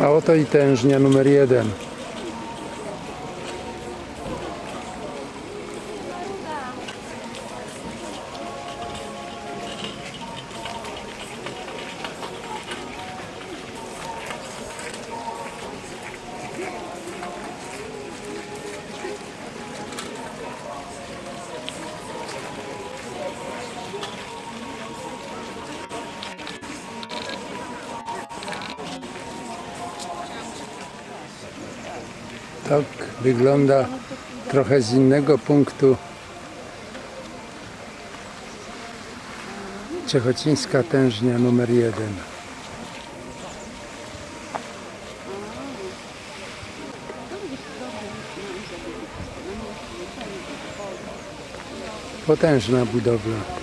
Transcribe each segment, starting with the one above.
A oto i tężnia numer jeden. Tak wygląda trochę z innego punktu Ciechocińska tężnia numer jeden. Potężna budowla.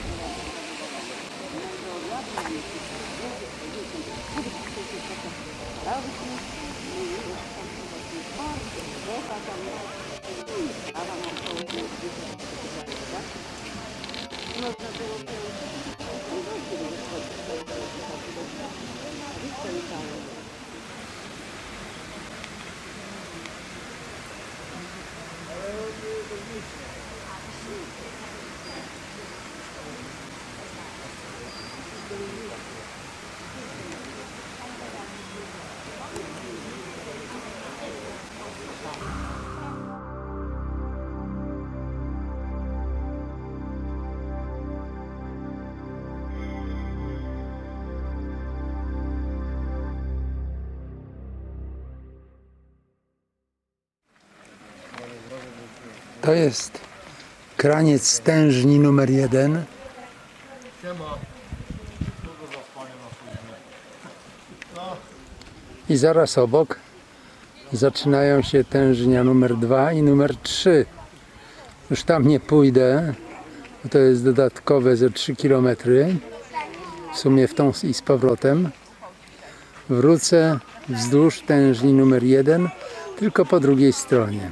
To jest kraniec stężni numer jeden. I zaraz obok zaczynają się tężnia numer dwa i numer trzy. Już tam nie pójdę, bo to jest dodatkowe ze 3 km. W sumie w tą i z powrotem. Wrócę wzdłuż tężni numer jeden, tylko po drugiej stronie.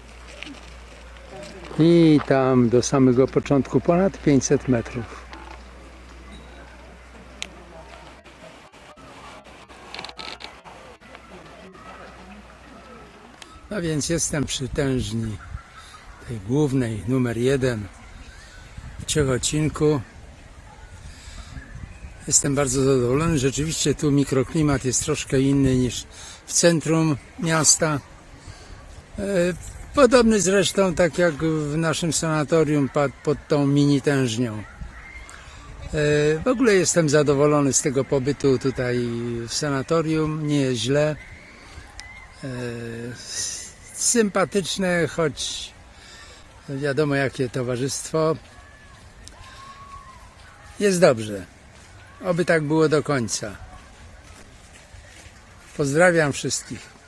tam do samego początku ponad 500 metrów. No więc jestem przy tężni tej głównej, numer jeden w Ciechocinku. Jestem bardzo zadowolony. Rzeczywiście tu mikroklimat jest troszkę inny niż w centrum miasta. Podobny zresztą tak jak w naszym sanatorium pod, pod tą mini tężnią. E, W ogóle jestem zadowolony z tego pobytu tutaj w sanatorium. Nie jest źle. E, Sympatyczne, choć wiadomo jakie towarzystwo. Jest dobrze. Oby tak było do końca. Pozdrawiam wszystkich.